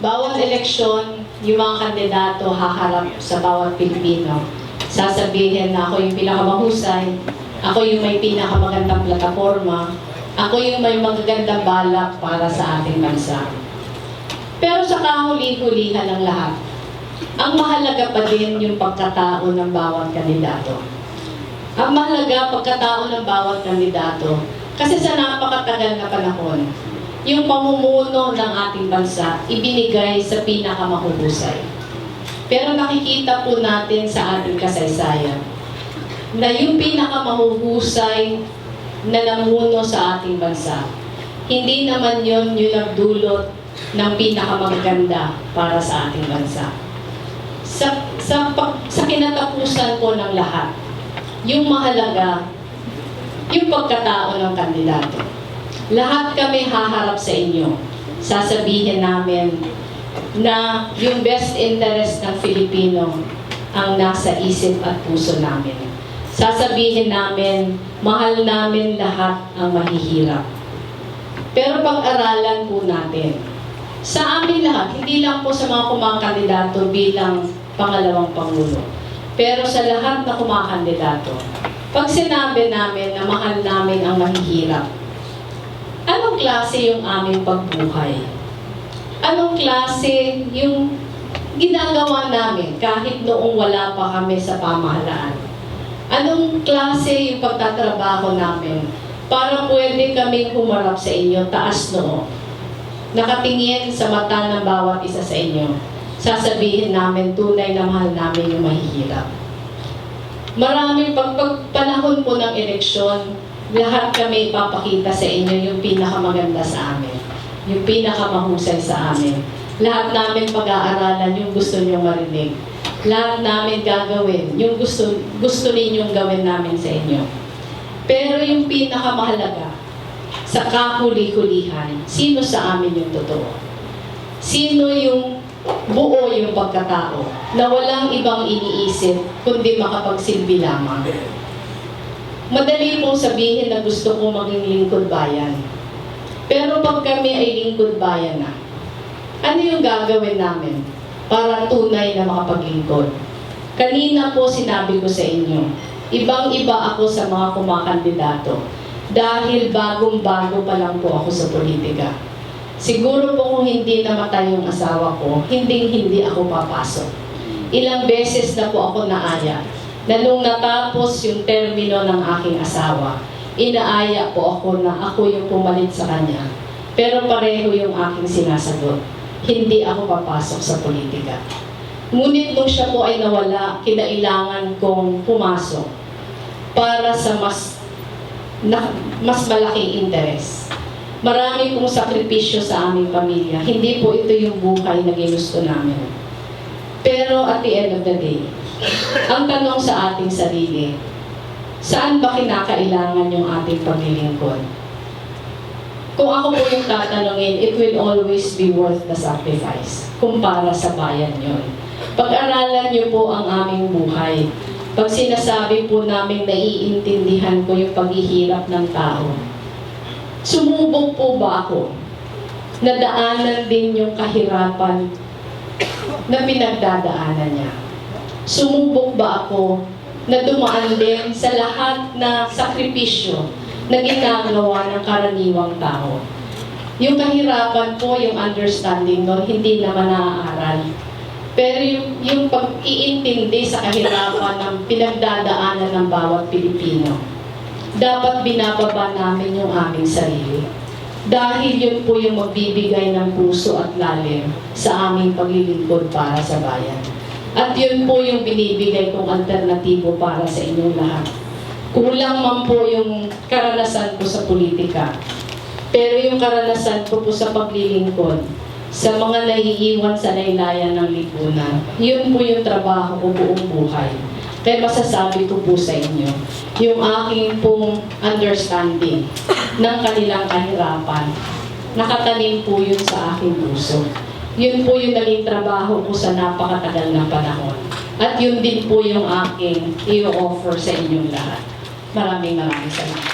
Bawat eleksyon, yung mga kandidato haharap sa bawat Pilipino. Sasabihin na ako yung pinakamahusay, ako yung may pinakamagandang plataforma, ako yung may magagandang balak para sa ating bansa. Pero sa kahuli-hulihan ng lahat, ang mahalaga pa din yung pagkatao ng bawat kandidato. Ang mahalaga pagkatao ng bawat kandidato kasi sa napakatagal na panahon, yung pamumuno ng ating bansa ibinigay sa pinakamahuhusay. Pero nakikita po natin sa ating kasaysayan na yung pinakamahuhusay na namuno sa ating bansa, hindi naman yon yung nagdulot ng pinakamaganda para sa ating bansa. Sa, sa, sa kinatapusan po ng lahat, yung mahalaga, yung pagkatao ng kandidato. Lahat kami haharap sa inyo. Sasabihin namin na yung best interest ng Filipino ang nasa isip at puso namin. Sasabihin namin, mahal namin lahat ang mahihirap. Pero pag-aralan po natin, sa amin lahat, hindi lang po sa mga kumakandidato bilang pangalawang pangulo, pero sa lahat na kumakandidato, pag sinabi namin na mahal namin ang mahihirap, klase yung aming pagbuhay? Anong klase yung ginagawa namin kahit noong wala pa kami sa pamahalaan? Anong klase yung pagtatrabaho namin para pwede kaming humarap sa inyo taas noo? Nakatingin sa mata ng bawat isa sa inyo, sasabihin namin tunay na mahal namin yung mahihirap. Maraming pag, pag panahon po ng eleksyon, lahat kami ipapakita sa inyo yung pinakamaganda sa amin. Yung pinakamahusay sa amin. Lahat namin pag-aaralan yung gusto niyong marinig. Lahat namin gagawin yung gusto, gusto ninyong gawin namin sa inyo. Pero yung pinakamahalaga, sa kahuli-hulihan, sino sa amin yung totoo? Sino yung buo yung pagkatao na walang ibang iniisip kundi makapagsilbi lamang? Madali pong sabihin na gusto ko maging lingkod bayan. Pero pag kami ay lingkod bayan na, ano yung gagawin namin para tunay na makapaglingkod? Kanina po sinabi ko sa inyo, ibang-iba ako sa mga kumakandidato dahil bagong-bago pa lang po ako sa politika. Siguro po kung hindi namatay yung asawa ko, hindi-hindi ako papasok. Ilang beses na po ako naaya na nung natapos yung termino ng aking asawa, inaaya po ako na ako yung pumalit sa kanya. Pero pareho yung aking sinasagot. Hindi ako papasok sa politika. Ngunit nung siya po ay nawala, kinailangan kong pumasok para sa mas na, mas malaking interes. Marami pong sakripisyo sa aming pamilya. Hindi po ito yung buhay na ginusto namin. Pero at the end of the day, ang tanong sa ating sarili, saan ba kinakailangan yung ating paglilingkod? Kung ako po yung tatanungin, it will always be worth the sacrifice kumpara sa bayan yon. Pag-aralan niyo po ang aming buhay. Pag sinasabi po namin naiintindihan ko yung paghihirap ng tao, sumubok po ba ako? Nadaanan din yung kahirapan na pinagdadaanan niya. Sumubok ba ako na dumaan din sa lahat na sakripisyo na ginagawa ng karaniwang tao? Yung kahirapan po, yung understanding no, hindi naman naaaral. Pero yung, yung pag-iintindi sa kahirapan ng pinagdadaanan ng bawat Pilipino, dapat binababa namin yung aming sarili. Dahil yun po yung magbibigay ng puso at lalim sa aming paglilingkod para sa bayan. At yun po yung binibigay kong alternatibo para sa inyong lahat. Kulang man po yung karanasan ko sa politika. Pero yung karanasan ko po sa paglilingkod, sa mga naiiwan sa laylayan ng lipunan, yun po yung trabaho ko buong buhay. Kaya masasabi ko po sa inyo, yung aking pong understanding ng kanilang kahirapan, nakatanim po yun sa aking puso. Yun po yung naging trabaho ko sa napakatagal na panahon. At yun din po yung aking i-offer sa inyong lahat. Maraming maraming salamat.